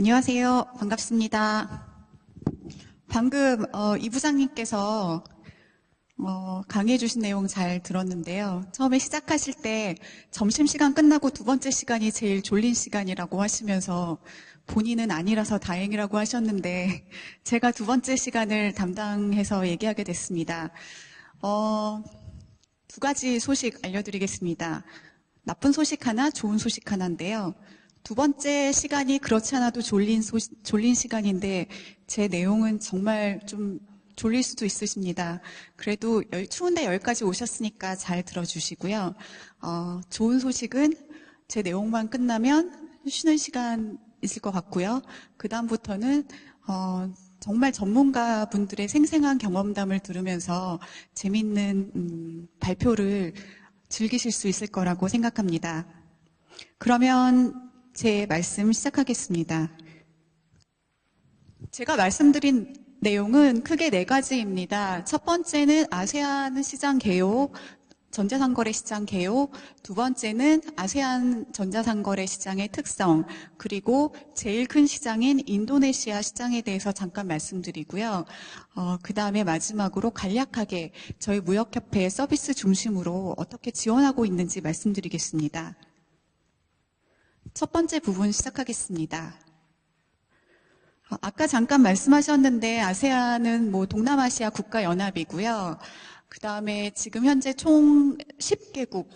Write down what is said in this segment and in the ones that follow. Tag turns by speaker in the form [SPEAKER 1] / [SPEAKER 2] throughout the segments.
[SPEAKER 1] 안녕하세요. 반갑습니다. 방금 어, 이 부장님께서 어, 강의해 주신 내용 잘 들었는데요. 처음에 시작하실 때 점심시간 끝나고 두 번째 시간이 제일 졸린 시간이라고 하시면서 본인은 아니라서 다행이라고 하셨는데 제가 두 번째 시간을 담당해서 얘기하게 됐습니다. 어, 두 가지 소식 알려드리겠습니다. 나쁜 소식 하나, 좋은 소식 하나인데요. 두 번째 시간이 그렇지 않아도 졸린, 소, 졸린 시간인데 제 내용은 정말 좀 졸릴 수도 있으십니다. 그래도 열, 추운데 여기까지 오셨으니까 잘 들어주시고요. 어, 좋은 소식은 제 내용만 끝나면 쉬는 시간 있을 것 같고요. 그 다음부터는 어, 정말 전문가 분들의 생생한 경험담을 들으면서 재밌는 음, 발표를 즐기실 수 있을 거라고 생각합니다. 그러면 제 말씀 시작하겠습니다. 제가 말씀드린 내용은 크게 네 가지입니다. 첫 번째는 아세안 시장 개요, 전자상거래 시장 개요, 두 번째는 아세안 전자상거래 시장의 특성, 그리고 제일 큰 시장인 인도네시아 시장에 대해서 잠깐 말씀드리고요. 어, 그 다음에 마지막으로 간략하게 저희 무역협회 서비스 중심으로 어떻게 지원하고 있는지 말씀드리겠습니다. 첫 번째 부분 시작하겠습니다. 어, 아까 잠깐 말씀하셨는데 아세안은 뭐 동남아시아 국가 연합이고요. 그 다음에 지금 현재 총 10개국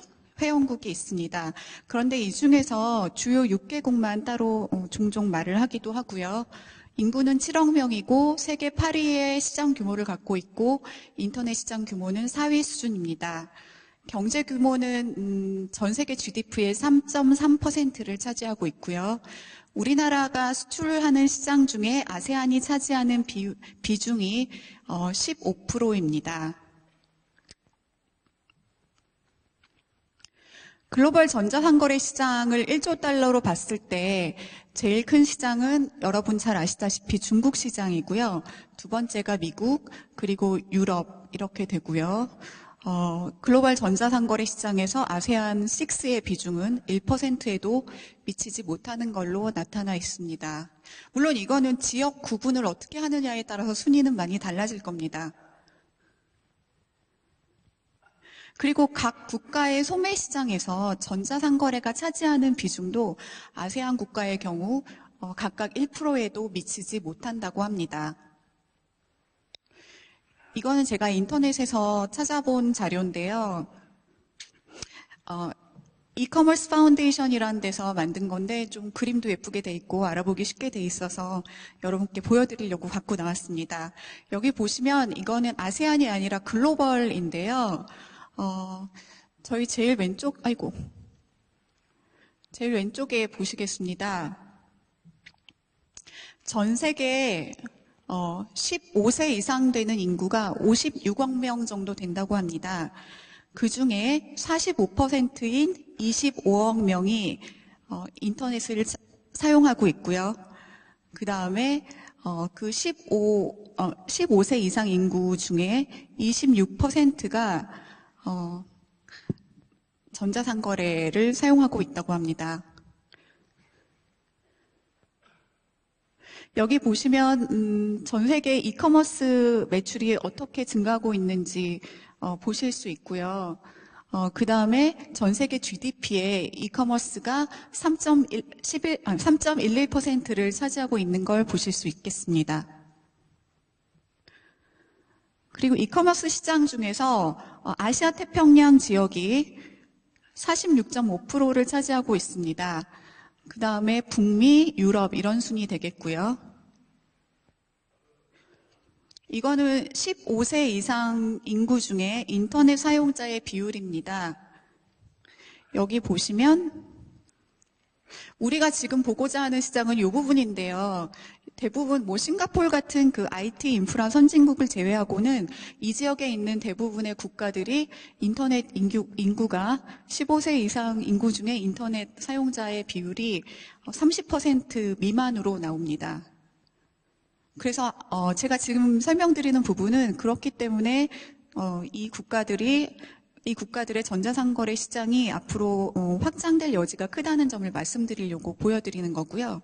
[SPEAKER 1] 회원국이 있습니다. 그런데 이 중에서 주요 6개국만 따로 어, 종종 말을 하기도 하고요. 인구는 7억 명이고 세계 8위의 시장 규모를 갖고 있고 인터넷 시장 규모는 4위 수준입니다. 경제 규모는 음, 전 세계 GDP의 3.3%를 차지하고 있고요. 우리나라가 수출하는 시장 중에 아세안이 차지하는 비, 비중이 어, 15%입니다. 글로벌 전자상거래 시장을 1조 달러로 봤을 때 제일 큰 시장은 여러분 잘 아시다시피 중국 시장이고요. 두 번째가 미국, 그리고 유럽 이렇게 되고요. 어, 글로벌 전자상거래 시장에서 아세안 6의 비중은 1%에도 미치지 못하는 걸로 나타나 있습니다. 물론 이거는 지역 구분을 어떻게 하느냐에 따라서 순위는 많이 달라질 겁니다. 그리고 각 국가의 소매 시장에서 전자상거래가 차지하는 비중도 아세안 국가의 경우 어, 각각 1%에도 미치지 못한다고 합니다. 이거는 제가 인터넷에서 찾아본 자료인데요. 어, 이커머스 파운데이션이라는 데서 만든 건데 좀 그림도 예쁘게 돼 있고 알아보기 쉽게 돼 있어서 여러분께 보여드리려고 갖고 나왔습니다. 여기 보시면 이거는 아세안이 아니라 글로벌인데요. 어, 저희 제일 왼쪽, 아이고. 제일 왼쪽에 보시겠습니다. 전 세계 어, 15세 이상 되는 인구가 56억 명 정도 된다고 합니다. 그 중에 45%인 25억 명이 어, 인터넷을 사용하고 있고요. 그 다음에 어, 그 15, 15세 이상 인구 중에 26%가 어, 전자상거래를 사용하고 있다고 합니다. 여기 보시면 음, 전 세계 이커머스 매출이 어떻게 증가하고 있는지 어, 보실 수 있고요. 어, 그 다음에 전 세계 GDP에 이커머스가 3.11%를 차지하고 있는 걸 보실 수 있겠습니다. 그리고 이커머스 시장 중에서 어, 아시아 태평양 지역이 46.5%를 차지하고 있습니다. 그 다음에 북미, 유럽 이런 순이 되겠고요. 이거는 15세 이상 인구 중에 인터넷 사용자의 비율입니다. 여기 보시면 우리가 지금 보고자 하는 시장은 이 부분인데요. 대부분 뭐 싱가폴 같은 그 IT 인프라 선진국을 제외하고는 이 지역에 있는 대부분의 국가들이 인터넷 인구, 인구가 15세 이상 인구 중에 인터넷 사용자의 비율이 30% 미만으로 나옵니다. 그래서 어 제가 지금 설명드리는 부분은 그렇기 때문에 어 이 국가들이 이 국가들의 전자상거래 시장이 앞으로 어 확장될 여지가 크다는 점을 말씀드리려고 보여드리는 거고요.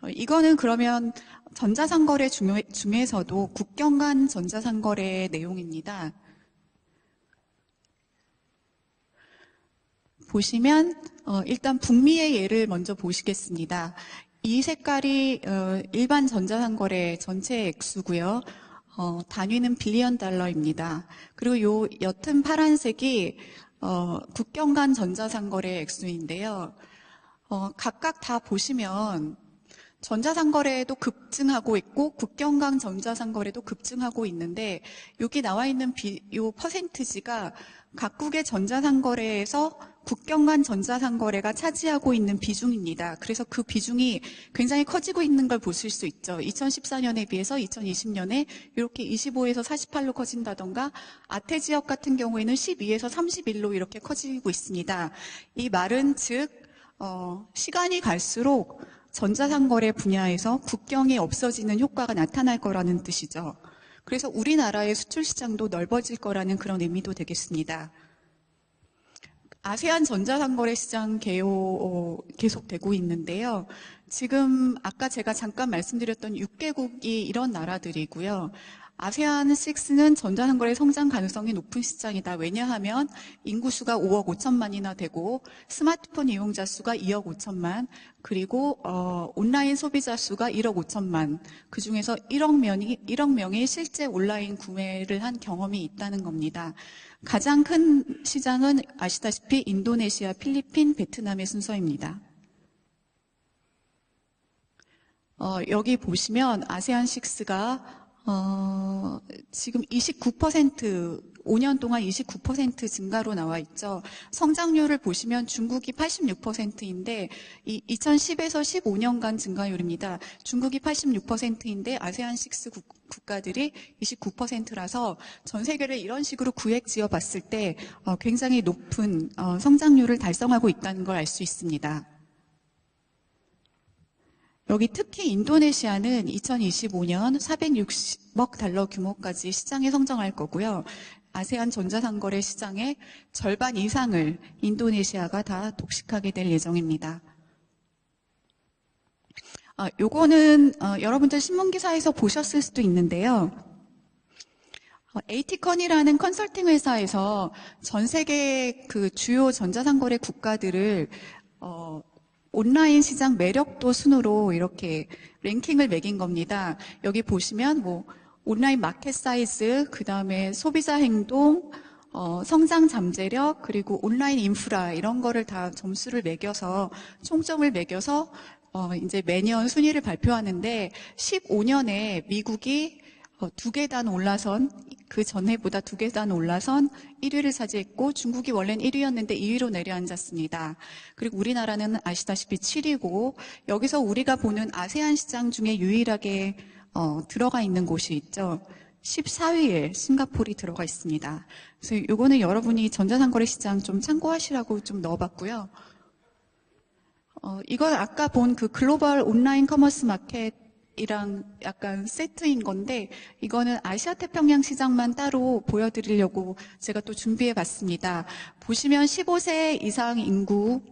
[SPEAKER 1] 어, 이거는 그러면 전자상거래 중에, 중에서도 국경 간 전자상거래 내용입니다. 보시면 어, 일단 북미의 예를 먼저 보시겠습니다. 이 색깔이 어, 일반 전자상거래 전체 액수고요. 어, 단위는 빌리언 달러입니다. 그리고 요 옅은 파란색이 어, 국경 간 전자상거래 액수인데요. 어, 각각 다 보시면 전자상거래도 급증하고 있고 국경 간 전자상거래도 급증하고 있는데 여기 나와 있는 비, 요 퍼센트지가 각국의 전자상거래에서 국경 간 전자상거래가 차지하고 있는 비중입니다. 그래서 그 비중이 굉장히 커지고 있는 걸 보실 수 있죠. 2014년에 비해서 2020년에 이렇게 25에서 48로 커진다던가 아태 지역 같은 경우에는 12에서 31로 이렇게 커지고 있습니다. 이 말은 즉 어, 시간이 갈수록 전자상거래 분야에서 국경이 없어지는 효과가 나타날 거라는 뜻이죠. 그래서 우리나라의 수출 시장도 넓어질 거라는 그런 의미도 되겠습니다. 아세안 전자상거래 시장 개요 어, 계속되고 있는데요. 지금 아까 제가 잠깐 말씀드렸던 6개국이 이런 나라들이고요. 아세안 6는 전자상거래 성장 가능성이 높은 시장이다. 왜냐하면 인구수가 5억 5천만이나 되고 스마트폰 이용자 수가 2억 5천만 그리고 어, 온라인 소비자 수가 1억 5천만 그 중에서 1억 명이 1억 명이 실제 온라인 구매를 한 경험이 있다는 겁니다. 가장 큰 시장은 아시다시피 인도네시아, 필리핀, 베트남의 순서입니다. 어, 여기 보시면 아세안 6가 어, 지금 29% 5년 동안 29% 증가로 나와 있죠. 성장률을 보시면 중국이 86%인데 이 2010에서 15년간 증가율입니다. 중국이 86%인데 아세안 6 국가들이 29%라서 전 세계를 이런 식으로 구획 지어 봤을 때 어, 굉장히 높은 어, 성장률을 달성하고 있다는 걸 알 수 있습니다. 여기 특히 인도네시아는 2025년 460억 달러 규모까지 시장에 성장할 거고요. 아세안 전자상거래 시장의 절반 이상을 인도네시아가 다 독식하게 될 예정입니다. 아, 요거는 어, 여러분들 신문기사에서 보셨을 수도 있는데요. 어, 에이티컨이라는 컨설팅 회사에서 전 세계 그 주요 전자상거래 국가들을 어, 온라인 시장 매력도 순으로 이렇게 랭킹을 매긴 겁니다. 여기 보시면 뭐 온라인 마켓 사이즈, 그 다음에 소비자 행동, 어, 성장 잠재력, 그리고 온라인 인프라 이런 거를 다 점수를 매겨서 총점을 매겨서 어, 이제 매년 순위를 발표하는데 15년에 미국이 어, 두 계단 올라선 그 전해보다 두 계단 올라선 1위를 차지했고 중국이 원래는 1위였는데 2위로 내려앉았습니다. 그리고 우리나라는 아시다시피 7위고 여기서 우리가 보는 아세안 시장 중에 유일하게 어, 들어가 있는 곳이 있죠. 14위에 싱가폴이 들어가 있습니다. 그래서 이거는 여러분이 전자상거래 시장 좀 참고하시라고 좀 넣어봤고요. 어, 이건 아까 본 그 글로벌 온라인 커머스 마켓 이랑 약간 세트인 건데 이거는 아시아 태평양 시장만 따로 보여드리려고 제가 또 준비해 봤습니다. 보시면 15세 이상 인구가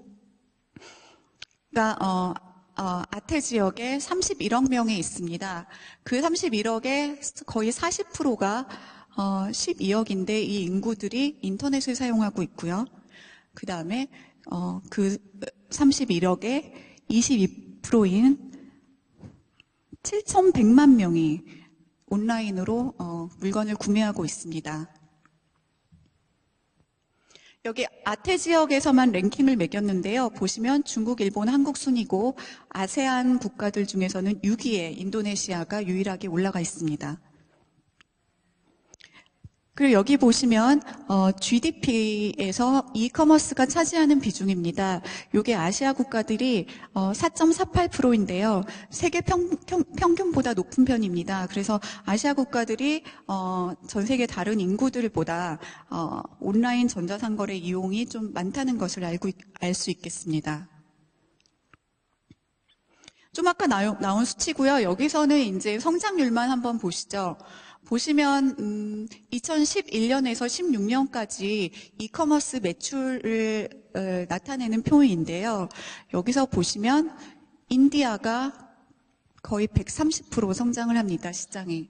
[SPEAKER 1] 어, 어, 아태 지역에 31억 명이 있습니다. 그 31억의 거의 40%가 어, 12억인데 이 인구들이 인터넷을 사용하고 있고요. 그 다음에 어, 그 31억의 22%인 7,100만 명이 온라인으로 어, 물건을 구매하고 있습니다. 여기 아태 지역에서만 랭킹을 매겼는데요. 보시면 중국, 일본, 한국 순이고 아세안 국가들 중에서는 6위에 인도네시아가 유일하게 올라가 있습니다. 그리고 여기 보시면 어, GDP에서 이커머스가 차지하는 비중입니다. 이게 아시아 국가들이 어, 4.48%인데요. 세계 평, 균보다 높은 편입니다. 그래서 아시아 국가들이 어, 전 세계 다른 인구들보다 어, 온라인 전자상거래 이용이 좀 많다는 것을 알고 알 수 있겠습니다. 좀 아까 나온 수치고요. 여기서는 이제 성장률만 한번 보시죠. 보시면 음, 2011년에서 16년까지 이커머스 매출을 어, 나타내는 표인데요. 여기서 보시면 인디아가 거의 130% 성장을 합니다, 시장이.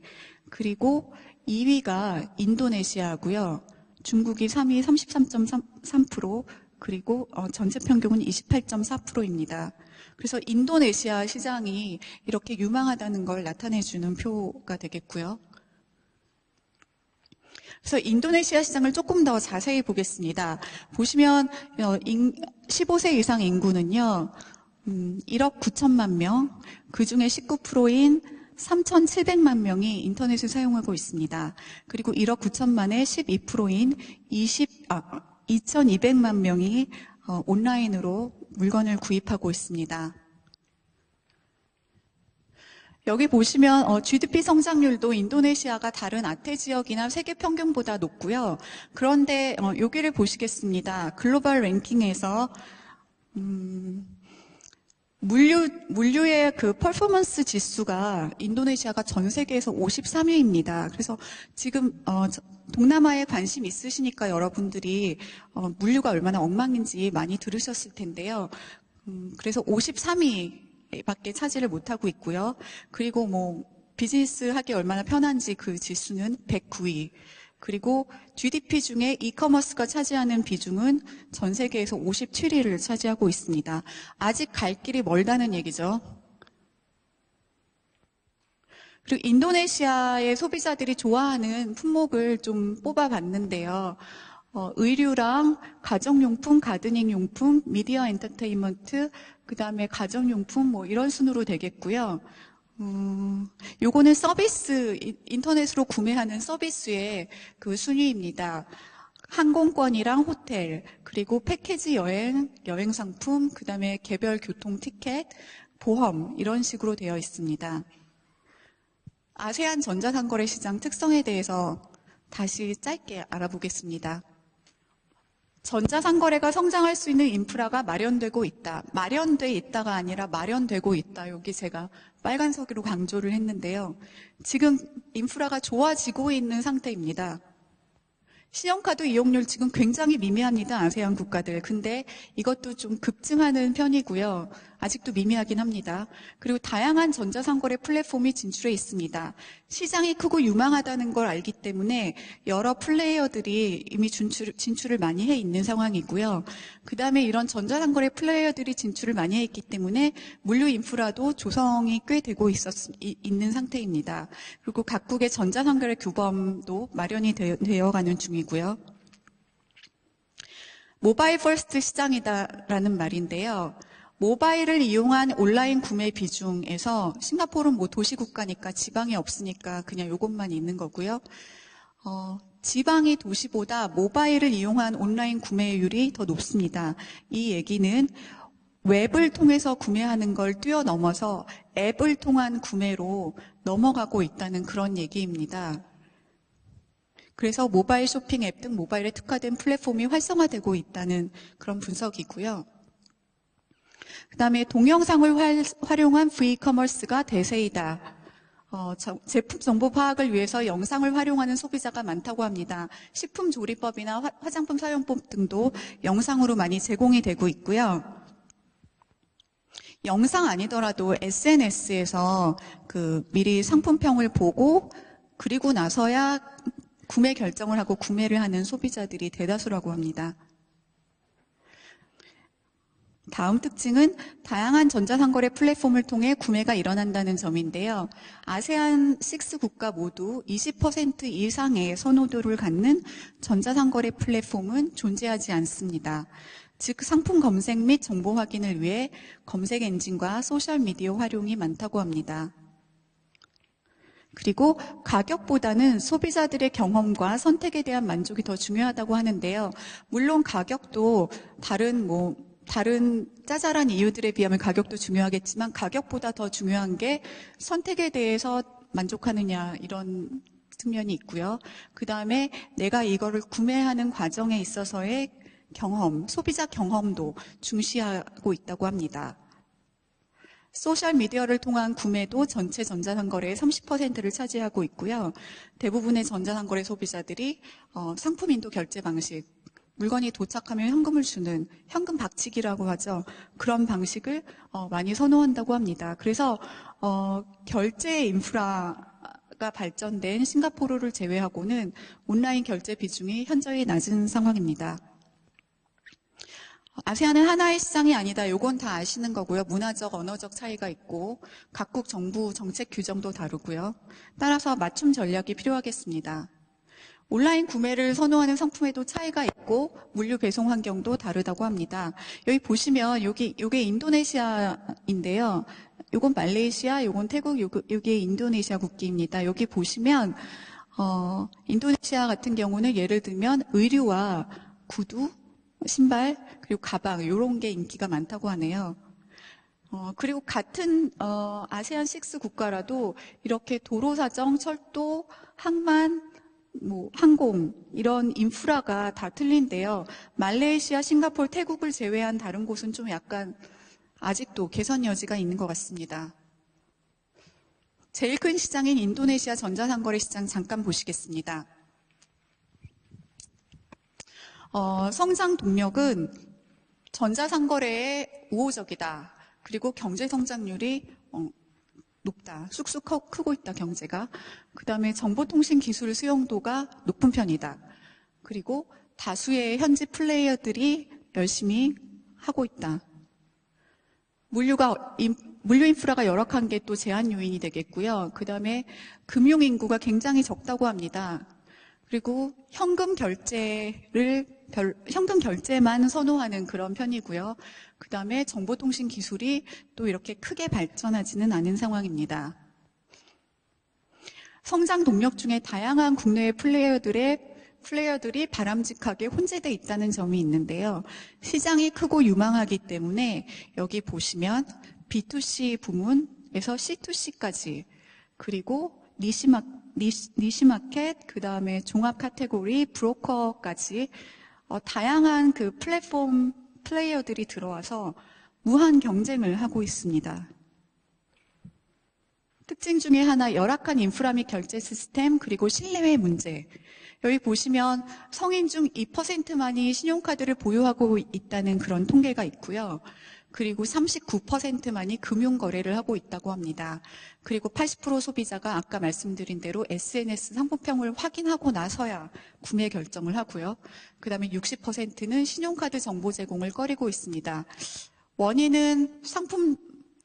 [SPEAKER 1] 그리고 2위가 인도네시아고요. 중국이 3위 33.3%, 그리고 어, 전체 평균은 28.4%입니다. 그래서 인도네시아 시장이 이렇게 유망하다는 걸 나타내주는 표가 되겠고요. 그래서 인도네시아 시장을 조금 더 자세히 보겠습니다. 보시면 15세 이상 인구는요, 1억 9천만 명, 그 중에 19%인 3,700만 명이 인터넷을 사용하고 있습니다. 그리고 1억 9천만의 12%인 20, 아, 2,200만 명이 어, 온라인으로 물건을 구입하고 있습니다. 여기 보시면 어, GDP 성장률도 인도네시아가 다른 아태 지역이나 세계 평균보다 높고요. 그런데 어, 여기를 보시겠습니다. 글로벌 랭킹에서 음, 물류, 물류의 그 퍼포먼스 지수가 인도네시아가 전 세계에서 53위입니다. 그래서 지금, 어, 동남아에 관심 있으시니까 여러분들이, 어, 물류가 얼마나 엉망인지 많이 들으셨을 텐데요. 음, 그래서 53위 밖에 차지를 못하고 있고요. 그리고 뭐, 비즈니스 하기 얼마나 편한지 그 지수는 109위. 그리고 GDP 중에 이커머스가 차지하는 비중은 전 세계에서 57위를 차지하고 있습니다. 아직 갈 길이 멀다는 얘기죠. 그리고 인도네시아의 소비자들이 좋아하는 품목을 좀 뽑아봤는데요. 어, 의류랑 가정용품, 가드닝 용품, 미디어 엔터테인먼트, 그 다음에 가정용품 뭐 이런 순으로 되겠고요. 음, 요거는 서비스, 인터넷으로 구매하는 서비스의 그 순위입니다. 항공권이랑 호텔, 그리고 패키지 여행, 여행 상품, 그 다음에 개별 교통 티켓, 보험, 이런 식으로 되어 있습니다. 아세안 전자상거래 시장 특성에 대해서 다시 짧게 알아보겠습니다. 전자상거래가 성장할 수 있는 인프라가 마련되고 있다. 마련돼 있다가 아니라 마련되고 있다. 여기 제가 빨간색으로 강조를 했는데요. 지금 인프라가 좋아지고 있는 상태입니다. 신용카드 이용률 지금 굉장히 미미합니다. 아세안 국가들. 근데 이것도 좀 급증하는 편이고요. 아직도 미미하긴 합니다. 그리고 다양한 전자상거래 플랫폼이 진출해 있습니다. 시장이 크고 유망하다는 걸 알기 때문에 여러 플레이어들이 이미 진출, 진출을 많이 해 있는 상황이고요. 그 다음에 이런 전자상거래 플레이어들이 진출을 많이 해 있기 때문에 물류 인프라도 조성이 꽤 되고 있었, 있는 상태입니다. 그리고 각국의 전자상거래 규범도 마련이 되어, 가는 중이고요. 모바일 퍼스트 시장이다라는 말인데요. 모바일을 이용한 온라인 구매 비중에서 싱가포르는 뭐 도시 국가니까 지방이 없으니까 그냥 이것만 있는 거고요. 어, 지방이 도시보다 모바일을 이용한 온라인 구매율이 더 높습니다. 이 얘기는 웹을 통해서 구매하는 걸 뛰어넘어서 앱을 통한 구매로 넘어가고 있다는 그런 얘기입니다. 그래서 모바일 쇼핑 앱 등 모바일에 특화된 플랫폼이 활성화되고 있다는 그런 분석이고요. 그 다음에 동영상을 활용한 V-커머스가 대세이다. 어, 제품 정보 파악을 위해서 영상을 활용하는 소비자가 많다고 합니다. 식품 조리법이나 화, 장품 사용법 등도 영상으로 많이 제공이 되고 있고요. 영상 아니더라도 SNS에서 그 미리 상품평을 보고 그리고 나서야 구매 결정을 하고 구매를 하는 소비자들이 대다수라고 합니다. 다음 특징은 다양한 전자상거래 플랫폼을 통해 구매가 일어난다는 점인데요. 아세안 6 국가 모두 20% 이상의 선호도를 갖는 전자상거래 플랫폼은 존재하지 않습니다. 즉 상품 검색 및 정보 확인을 위해 검색 엔진과 소셜미디어 활용이 많다고 합니다. 그리고 가격보다는 소비자들의 경험과 선택에 대한 만족이 더 중요하다고 하는데요. 물론 가격도 다른 뭐 다른 짜잘한 이유들에 비하면 가격도 중요하겠지만 가격보다 더 중요한 게 선택에 대해서 만족하느냐 이런 측면이 있고요. 그 다음에 내가 이거를 구매하는 과정에 있어서의 경험, 소비자 경험도 중시하고 있다고 합니다. 소셜 미디어를 통한 구매도 전체 전자상거래의 30%를 차지하고 있고요. 대부분의 전자상거래 소비자들이 어, 상품 인도 결제 방식 물건이 도착하면 현금을 주는 현금 박치기라고 하죠. 그런 방식을 어, 많이 선호한다고 합니다. 그래서 어, 결제 인프라 가 발전된 싱가포르를 제외하고는 온라인 결제 비중이 현저히 낮은 상황입니다. 아세안은 하나의 시장이 아니다. 요건 다 아시는 거고요. 문화적, 언어적 차이가 있고 각국 정부 정책 규정도 다르고요. 따라서 맞춤 전략이 필요하겠습니다. 온라인 구매를 선호하는 상품에도 차이가 있고 물류 배송 환경도 다르다고 합니다. 여기 보시면 여기 요게 인도네시아인데요. 요건 말레이시아, 요건 태국, 요게 인도네시아 국기입니다. 여기 보시면 어, 인도네시아 같은 경우는 예를 들면 의류와 구두, 신발, 그리고 가방 이런 게 인기가 많다고 하네요. 어, 그리고 같은 어, 아세안 6 국가라도 이렇게 도로 사정, 철도, 항만, 뭐 항공 이런 인프라가 다 틀린데요. 말레이시아, 싱가포르, 태국을 제외한 다른 곳은 좀 약간 아직도 개선 여지가 있는 것 같습니다. 제일 큰 시장인 인도네시아 전자상거래 시장 잠깐 보시겠습니다. 어, 성장 동력은 전자상거래에 우호적이다. 그리고 경제 성장률이 어, 높다. 쑥쑥 커- 크고 있다, 경제가. 그 다음에 정보통신 기술 수용도가 높은 편이다. 그리고 다수의 현지 플레이어들이 열심히 하고 있다. 물류가, 인- 물류 인프라가 열악한 게 또 제한 요인이 되겠고요. 그 다음에 금융 인구가 굉장히 적다고 합니다. 그리고 현금 결제를 별- 현금 결제만 선호하는 그런 편이고요. 그 다음에 정보통신 기술이 또 이렇게 크게 발전하지는 않은 상황입니다. 성장 동력 중에 다양한 국내의 플레이어들의 플레이어들이 바람직하게 혼재돼 있다는 점이 있는데요. 시장이 크고 유망하기 때문에 여기 보시면 B2C 부문에서 C2C까지 그리고 니시마, 니시, 니시마켓, 그 다음에 종합 카테고리, 브로커까지 어, 다양한 그 플랫폼 플레이어들이 들어와서 무한 경쟁을 하고 있습니다. 특징 중에 하나 열악한 인프라 및 결제 시스템 그리고 신뢰의 문제. 여기 보시면 성인 중 2%만이 신용카드를 보유하고 있다는 그런 통계가 있고요. 그리고 39%만이 금융 거래를 하고 있다고 합니다. 그리고 80% 소비자가 아까 말씀드린 대로 SNS 상품평을 확인하고 나서야 구매 결정을 하고요. 그다음에 60%는 신용카드 정보 제공을 꺼리고 있습니다. 원인은 상품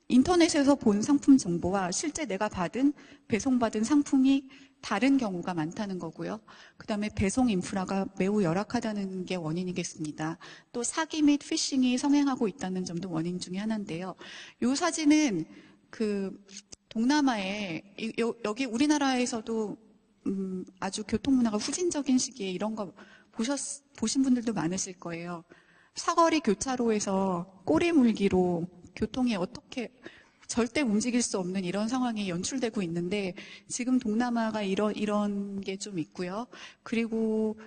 [SPEAKER 1] 인터넷에서 본 상품 정보와 실제 내가 받은 배송받은 상품이 다른 경우가 많다는 거고요. 그 다음에 배송 인프라가 매우 열악하다는 게 원인이겠습니다. 또 사기 및 피싱이 성행하고 있다는 점도 원인 중에 하나인데요. 이 사진은 그 동남아에 여기 우리나라에서도 음, 아주 교통 문화가 후진적인 시기에 이런 거 보셨 보신 분들도 많으실 거예요. 사거리 교차로에서 꼬리 물기로 교통이 어떻게 절대 움직일 수 없는 이런 상황이 연출되고 있는데 지금 동남아가 이런 이런 게 좀 있고요. 그리고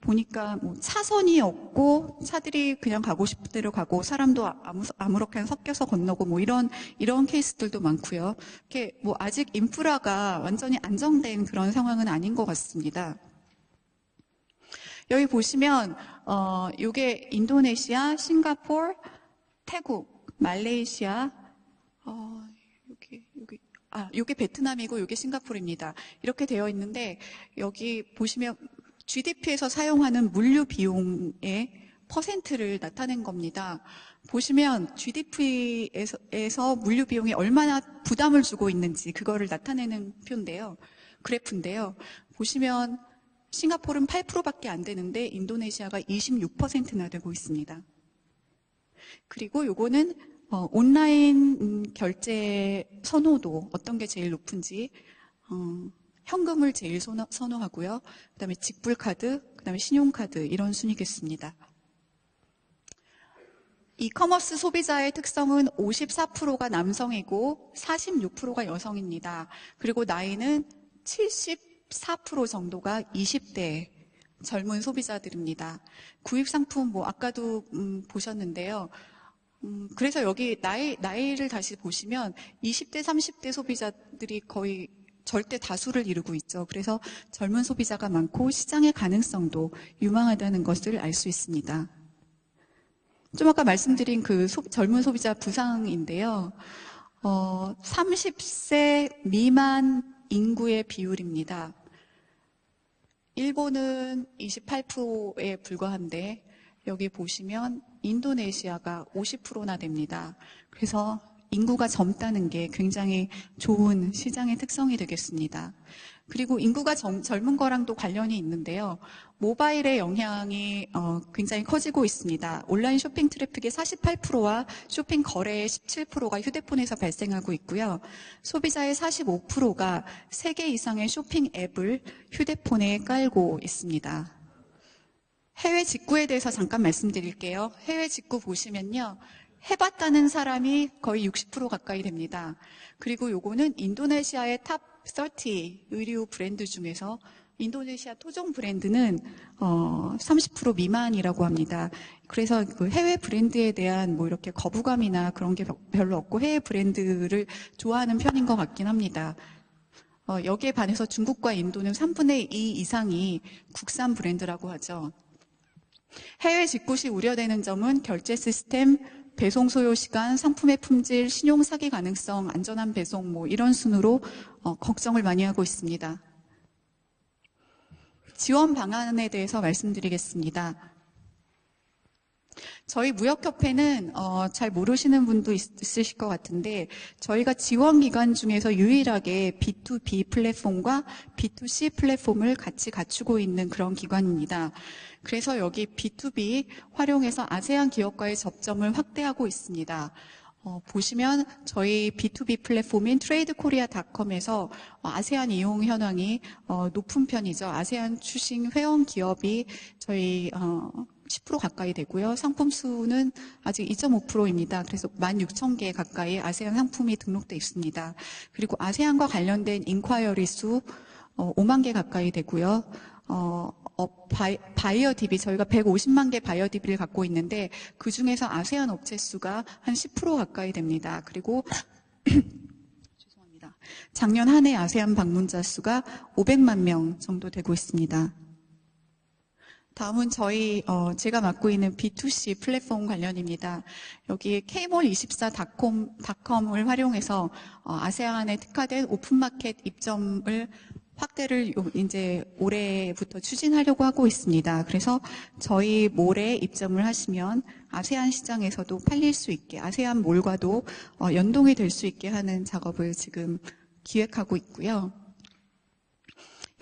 [SPEAKER 1] 보니까 뭐 차선이 없고 차들이 그냥 가고 싶은 대로 가고 사람도 아무 아무렇게나 섞여서 건너고 뭐 이런 이런 케이스들도 많고요. 이렇게 뭐 아직 인프라가 완전히 안정된 그런 상황은 아닌 것 같습니다. 여기 보시면 어 요게 인도네시아, 싱가포르, 태국, 말레이시아 어 여기 여기 아 요게 베트남이고 요게 싱가포르입니다. 이렇게 되어 있는데 여기 보시면 GDP에서 사용하는 물류 비용의 퍼센트를 나타낸 겁니다. 보시면 GDP에서 에서 물류 비용이 얼마나 부담을 주고 있는지 그거를 나타내는 표인데요. 그래프인데요. 보시면 싱가포르는 8%밖에 안 되는데 인도네시아가 26%나 되고 있습니다. 그리고 요거는 어, 온라인 음, 결제 선호도 어떤 게 제일 높은지 어, 현금을 제일 선호, 선호하고요. 그 다음에 직불카드, 그 다음에 신용카드 이런 순이겠습니다. 이 커머스 소비자의 특성은 54%가 남성이고 46%가 여성입니다. 그리고 나이는 74% 정도가 20대 젊은 소비자들입니다. 구입 상품 뭐 아까도 음, 보셨는데요. 음, 그래서 여기 나이 나이를 다시 보시면 20대 30대 소비자들이 거의 절대 다수를 이루고 있죠. 그래서 젊은 소비자가 많고 시장의 가능성도 유망하다는 것을 알 수 있습니다. 좀 아까 말씀드린 그 소- 젊은 소비자 부상인데요. 어, 30세 미만 인구의 비율입니다. 일본은 28%에 불과한데 여기 보시면 인도네시아가 50%나 됩니다. 그래서 인구가 젊다는 게 굉장히 좋은 시장의 특성이 되겠습니다. 그리고 인구가 젊, 젊은 거랑도 관련이 있는데요. 모바일의 영향이 어, 굉장히 커지고 있습니다. 온라인 쇼핑 트래픽의 48%와 쇼핑 거래의 17%가 휴대폰에서 발생하고 있고요. 소비자의 45%가 3개 이상의 쇼핑 앱을 휴대폰에 깔고 있습니다. 해외 직구에 대해서 잠깐 말씀드릴게요. 해외 직구 보시면요. 해봤다는 사람이 거의 60% 가까이 됩니다. 그리고 요거는 인도네시아의 탑 30 의류 브랜드 중에서 인도네시아 토종 브랜드는 어, 30% 미만이라고 합니다. 그래서 그 해외 브랜드에 대한 뭐 이렇게 거부감이나 그런 게 별로 없고 해외 브랜드를 좋아하는 편인 것 같긴 합니다. 어, 여기에 반해서 중국과 인도는 3분의 2 이상이 국산 브랜드라고 하죠. 해외 직구 시 우려되는 점은 결제 시스템, 배송 소요 시간, 상품의 품질, 신용 사기 가능성, 안전한 배송 뭐 이런 순으로 어, 걱정을 많이 하고 있습니다. 지원 방안에 대해서 말씀드리겠습니다. 저희 무역협회는 어, 잘 모르시는 분도 있, 있으실 것 같은데 저희가 지원 기관 중에서 유일하게 B2B 플랫폼과 B2C 플랫폼을 같이 갖추고 있는 그런 기관입니다. 그래서 여기 B2B 활용해서 아세안 기업과의 접점을 확대하고 있습니다. 어, 보시면 저희 B2B 플랫폼인 트레이드코리아닷컴에서 아세안 이용 현황이 어, 높은 편이죠. 아세안 출신 회원 기업이 저희 어, 10% 가까이 되고요. 상품 수는 아직 2.5%입니다. 그래서 16,000개 가까이 아세안 상품이 등록돼 있습니다. 그리고 아세안과 관련된 인콰이어리 수 어, 5만 개 가까이 되고요. 어, 어, 바이, 바이어 DB, 저희가 150만 개 바이어 DB를 갖고 있는데 그 중에서 아세안 업체 수가 한 10% 가까이 됩니다. 그리고 죄송합니다. 작년 한 해 아세안 방문자 수가 500만 명 정도 되고 있습니다. 다음은 저희 어, 제가 맡고 있는 B2C 플랫폼 관련입니다. 여기 kmall24.com을 활용해서 어, 아세안에 특화된 오픈마켓 입점을 확대를 요- 이제 올해부터 추진하려고 하고 있습니다. 그래서 저희 몰에 입점을 하시면 아세안 시장에서도 팔릴 수 있게 아세안 몰과도 어, 연동이 될 수 있게 하는 작업을 지금 기획하고 있고요.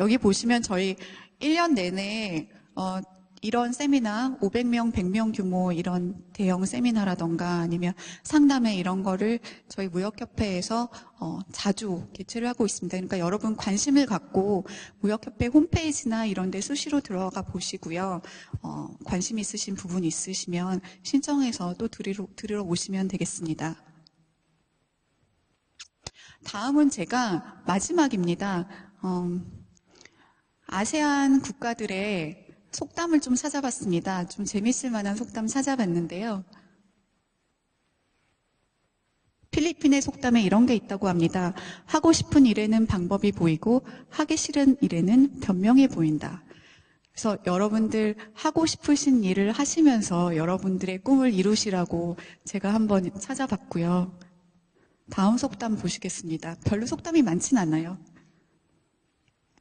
[SPEAKER 1] 여기 보시면 저희 1년 내내 어, 이런 세미나 500명, 100명 규모 이런 대형 세미나라던가 아니면 상담회 이런 거를 저희 무역협회에서 어, 자주 개최를 하고 있습니다. 그러니까 여러분 관심을 갖고 무역협회 홈페이지나 이런 데 수시로 들어가 보시고요. 어, 관심 있으신 부분 있으시면 신청해서 또 들으러, 들으러 오시면 되겠습니다. 다음은 제가 마지막입니다. 어, 아세안 국가들의 속담을 좀 찾아봤습니다. 좀 재밌을 만한 속담 찾아봤는데요. 필리핀의 속담에 이런 게 있다고 합니다. 하고 싶은 일에는 방법이 보이고 하기 싫은 일에는 변명이 보인다. 그래서 여러분들 하고 싶으신 일을 하시면서 여러분들의 꿈을 이루시라고 제가 한번 찾아봤고요. 다음 속담 보시겠습니다. 별로 속담이 많진 않아요.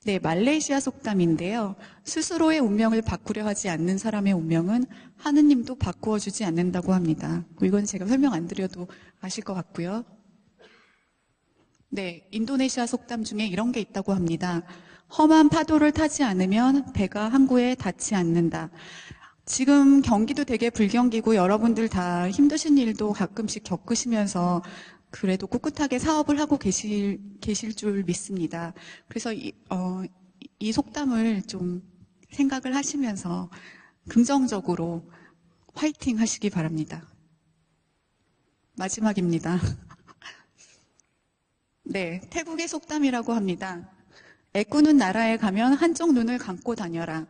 [SPEAKER 1] 네, 말레이시아 속담인데요. 스스로의 운명을 바꾸려 하지 않는 사람의 운명은 하느님도 바꾸어 주지 않는다고 합니다. 이건 제가 설명 안 드려도 아실 것 같고요. 네, 인도네시아 속담 중에 이런 게 있다고 합니다. 험한 파도를 타지 않으면 배가 항구에 닿지 않는다. 지금 경기도 되게 불경기고 여러분들 다 힘드신 일도 가끔씩 겪으시면서 그래도 꿋꿋하게 사업을 하고 계실, 계실 줄 믿습니다. 그래서 이, 어, 이 속담을 좀 생각을 하시면서 긍정적으로 화이팅 하시기 바랍니다. 마지막입니다. 네, 태국의 속담이라고 합니다. 애꾸는 나라에 가면 한쪽 눈을 감고 다녀라.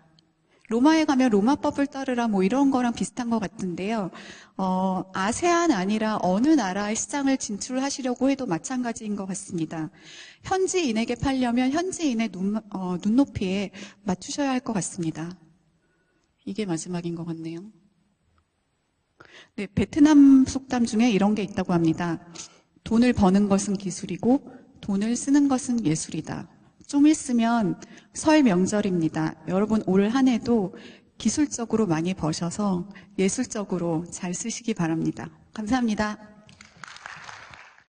[SPEAKER 1] 로마에 가면 로마법을 따르라 뭐 이런 거랑 비슷한 것 같은데요. 어, 아세안 아니라 어느 나라의 시장을 진출하시려고 해도 마찬가지인 것 같습니다. 현지인에게 팔려면 현지인의 눈, 어, 눈높이에 맞추셔야 할 것 같습니다. 이게 마지막인 것 같네요. 네, 베트남 속담 중에 이런 게 있다고 합니다. 돈을 버는 것은 기술이고 돈을 쓰는 것은 예술이다. 좀 있으면 설 명절입니다. 여러분 올 한 해도 기술적으로 많이 버셔서 예술적으로 잘 쓰시기 바랍니다. 감사합니다.